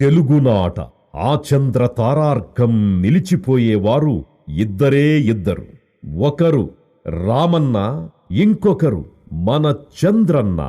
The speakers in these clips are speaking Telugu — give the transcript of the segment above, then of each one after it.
తెలుగునాట ఆచంద్ర తారార్కం నిలిచిపోయేవారు ఇద్దరే ఇద్దరు. ఒకరు రామన్న ఇంకొకరు మన చంద్రన్న.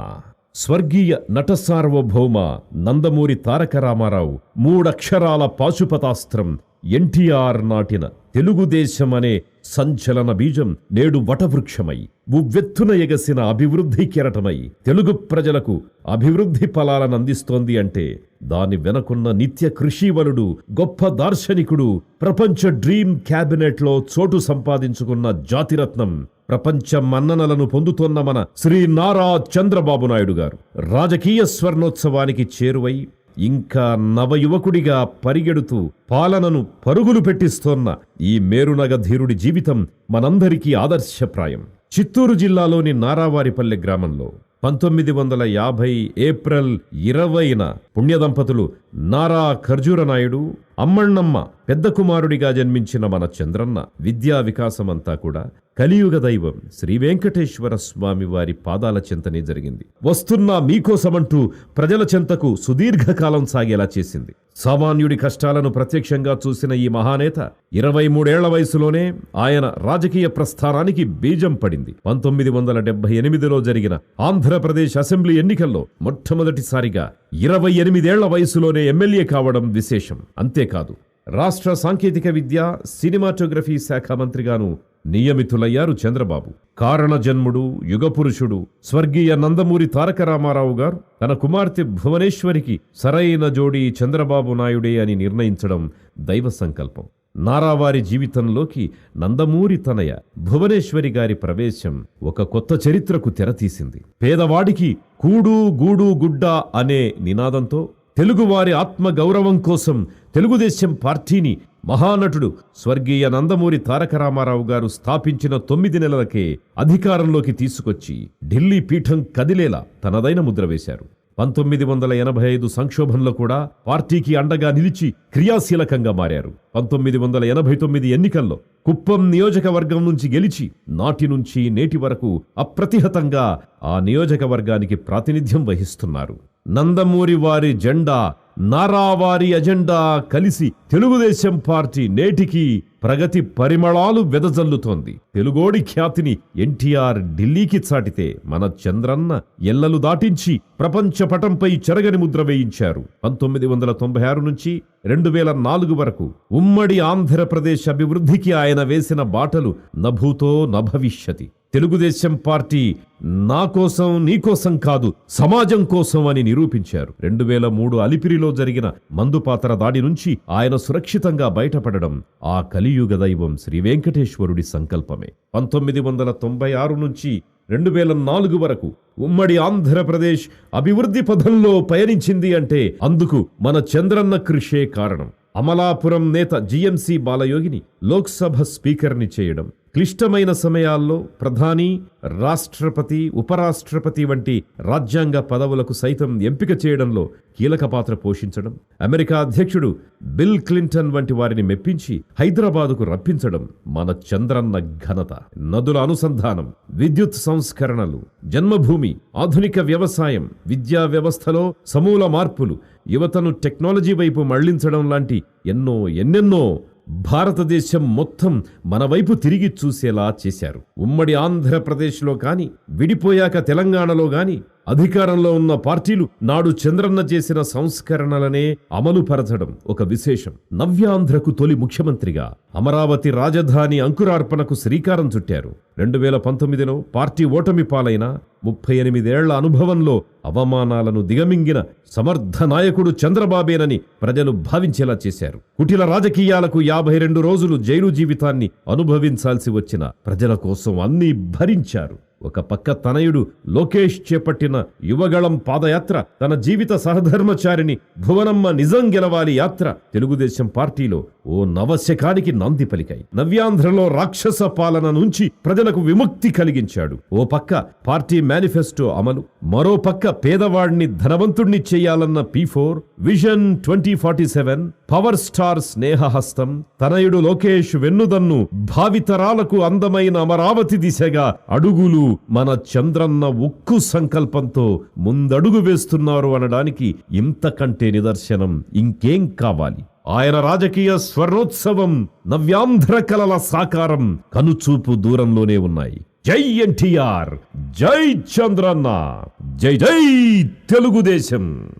స్వర్గీయ నట సార్వభౌమ నందమూరి తారక రామారావు మూడక్షరాల పాశుపతాస్త్రం ఎన్టీఆర్ నాటిన తెలుగుదేశం అనే సంచలన బీజం నేడు వటవృక్షమై ఉవ్వెత్తున ఎగసిన అభివృద్ధి కెరటమై. తెలుగు ప్రజలకు అభివృద్ధి ఫలాలను అందిస్తోంది అంటే దాని వెనకున్న నిత్య కృషివలుడు గొప్ప దార్శనికుడు ప్రపంచ డ్రీమ్ క్యాబినెట్లో చోటు సంపాదించుకున్న జాతిరత్నం ప్రపంచ మన్ననలను పొందుతోన్న మన శ్రీ నారా చంద్రబాబు నాయుడు గారు. రాజకీయ స్వర్ణోత్సవానికి చేరువై ఇంకా నవయువకుడిగా పరిగెడుతూ పాలనను పరుగులు పెట్టిస్తోన్న ఈ మేరునగ ధీరుడి జీవితం మనందరికీ ఆదర్శప్రాయం. చిత్తూరు జిల్లాలోని నారావారిపల్లె గ్రామంలో పంతొమ్మిది వందల యాభై ఏప్రిల్ ఇరవైన పుణ్యదంపతులు నారా ఖర్జూర అమ్మణ్ణమ్మ పెద్ద కుమారుడిగా జన్మించిన మన చంద్రన్న విద్యా వికాసమంతా కూడా కలియుగ దైవం శ్రీ వెంకటేశ్వర స్వామి వారి పాదాల చెంతనే జరిగింది. వస్తున్నా మీకోసమంటూ ప్రజల చెంతకు సుదీర్ఘకాలం సాగేలా చేసింది. సామాన్యుడి కష్టాలను ప్రత్యక్షంగా చూసిన ఈ మహానేత ఇరవై మూడేళ్ళ వయసులోనే ఆయన రాజకీయ ప్రస్థానానికి బీజం పడింది. పంతొమ్మిది వందల డెబ్బై ఎనిమిదిలో జరిగిన ఆంధ్రప్రదేశ్ అసెంబ్లీ ఎన్నికల్లో మొట్టమొదటిసారిగా ఇరవై ఎనిమిదేళ్ళ వయసులోనే ఎమ్మెల్యే కావడం విశేషం. అంతే అంతేకాదు రాష్ట్ర సాంకేతిక విద్య సినిమాటోగ్రఫీ శాఖ మంత్రిగాను నియమితులయ్యారు చంద్రబాబు. కారణ జన్ముడు యుగపురుషుడు స్వర్గీయ నందమూరి తారక రామారావు గారు తన కుమార్తె భువనేశ్వరికి సరైన జోడి చంద్రబాబు నాయుడే అని నిర్ణయించడం దైవ సంకల్పం. నారావారి జీవితంలోకి నందమూరి తనయ భువనేశ్వరి గారి ప్రవేశం ఒక కొత్త చరిత్రకు తెరతీసింది. పేదవాడికి కూడు గూడు గుడ్డ అనే నినాదంతో తెలుగువారి ఆత్మ గౌరవం కోసం తెలుగుదేశం పార్టీని మహానటుడు స్వర్గీయ నందమూరి తారక రామారావు గారు స్థాపించిన తొమ్మిది నెలలకే అధికారంలోకి తీసుకొచ్చి ఢిల్లీ పీఠం కదిలేలా తనదైన ముద్ర వేశారు. పంతొమ్మిది వందల ఎనభై ఐదు సంక్షోభంలో కూడా పార్టీకి అండగా నిలిచి క్రియాశీలకంగా మారారు. పంతొమ్మిది వందల ఎనభై తొమ్మిది ఎన్నికల్లో కుప్పం నియోజకవర్గం నుంచి గెలిచి నాటి నుంచి నేటి వరకు అప్రతిహతంగా ఆ నియోజకవర్గానికి ప్రాతినిధ్యం వహిస్తున్నారు. నందమూరి వారి జెండా నారావారి అజెండా కలిసి తెలుగుదేశం పార్టీ నేటికి ప్రగతి పరిమళాలు వెదజల్లుతోంది. తెలుగోడి ఖ్యాతిని ఎన్టీఆర్ ఢిల్లీకి చాటితే మన చంద్రన్న ఎల్లలు దాటించి ప్రపంచ పటంపై చెరగని ముద్ర వేయించారు. పంతొమ్మిది వందల తొంభై ఆరు నుంచి రెండు వేల నాలుగు వరకు ఉమ్మడి ఆంధ్రప్రదేశ్ అభివృద్ధికి ఆయన వేసిన బాటలు నభూతో నభవిష్యతి. తెలుగుదేశం పార్టీ నా కోసం నీ కోసం కాదు సమాజం కోసం అని నిరూపించారు. రెండు వేల మూడు అలిపిరిలో జరిగిన మందుపాతర దాడి నుంచి ఆయన సురక్షితంగా బయటపడడం ఆ కలియుగ దైవం శ్రీ వెంకటేశ్వరుడి సంకల్పమే. పంతొమ్మిది వందల తొంభై ఆరు నుంచి రెండు వేల నాలుగు వరకు ఉమ్మడి ఆంధ్రప్రదేశ్ అభివృద్ధి పథంలో పయనించింది అంటే అందుకు మన చంద్రన్న కృషే కారణం. అమలాపురం నేత జిఎంసి బాలయోగిని లోక్సభ స్పీకర్ని చేయడం. క్లిష్టమైన సమయాల్లో ప్రధాని రాష్ట్రపతి ఉపరాష్ట్రపతి వంటి రాజ్యాంగ పదవులకు సైతం ఎంపిక చేయడంలో కీలక పాత్ర పోషించడం అమెరికా అధ్యక్షుడు బిల్ క్లింటన్ వంటి వారిని మెప్పించి హైదరాబాదుకు రప్పించడం మన చంద్రన్న ఘనత. నదుల అనుసంధానం విద్యుత్ సంస్కరణలు జన్మభూమి ఆధునిక వ్యవసాయం విద్యా వ్యవస్థలో సమూల మార్పులు యువతను టెక్నాలజీ వైపు మళ్ళించడం లాంటి ఎన్నో ఎన్నెన్నో భారతదేశం మొత్తం మన వైపు తిరిగి చూసేలా చేశారు. ఉమ్మడి ఆంధ్రప్రదేశ్లో కానీ విడిపోయాక తెలంగాణలో కానీ అధికారంలో ఉన్న పార్టీలు నాడు చంద్రన్న చేసిన సంస్కరణలనే అమలుపరచడం ఒక విశేషం. నవ్యాంధ్రకు తొలి ముఖ్యమంత్రిగా అమరావతి రాజధాని అంకురార్పణకు శ్రీకారం చుట్టారు. రెండు వేల పంతొమ్మిదిలో పార్టీ ఓటమి పాలైన ముప్పై ఎనిమిదేళ్ళ అనుభవంలో అవమానాలను దిగమింగిన సమర్థ నాయకుడు చంద్రబాబేనని ప్రజలు భావించేలా చేశారు. కుటిల రాజకీయాలకు యాభై రెండు రోజులు జైలు జీవితాన్ని అనుభవించాల్సి వచ్చిన ప్రజల కోసం అన్నీ భరించారు. ఒక పక్క తనయుడు లోకేష్ చేపట్టిన యువగళం పాదయాత్ర తన జీవిత సహధర్మచారిని భువనమ్మ నిజం గెలవాలి యాత్ర తెలుగుదేశం పార్టీలో. ఓ నవశకానికి నాంది పలికాయి. నవ్యాంధ్రలో రాక్షస పాలన నుంచి ప్రజలకు విముక్తి కలిగించాడు. ఓ పక్క పార్టీ మేనిఫెస్టో అమలు మరో పక్క పేదవాడిని ధనవంతుణ్ణి చేయాలన్న P four vision twenty forty seven power star స్నేహహస్తం తనయుడు లోకేష్ వెన్నుదన్ను భావితరాలకు అందమైన అమరావతి దిశగా అడుగులు మన చంద్రన్న ఉక్కు సంకల్పంతో ముందడుగు వేస్తున్నారు అనడానికి ఇంతకంటే నిదర్శనం ఇంకేం కావాలి? ఆయన రాజకీయ స్వర్ణోత్సవం నవ్యాంధ్ర కలల సాకారం కనుచూపు దూరంలోనే ఉన్నాయి. జై ఎన్టీఆర్ జై చంద్రన్న జై జై తెలుగుదేశం.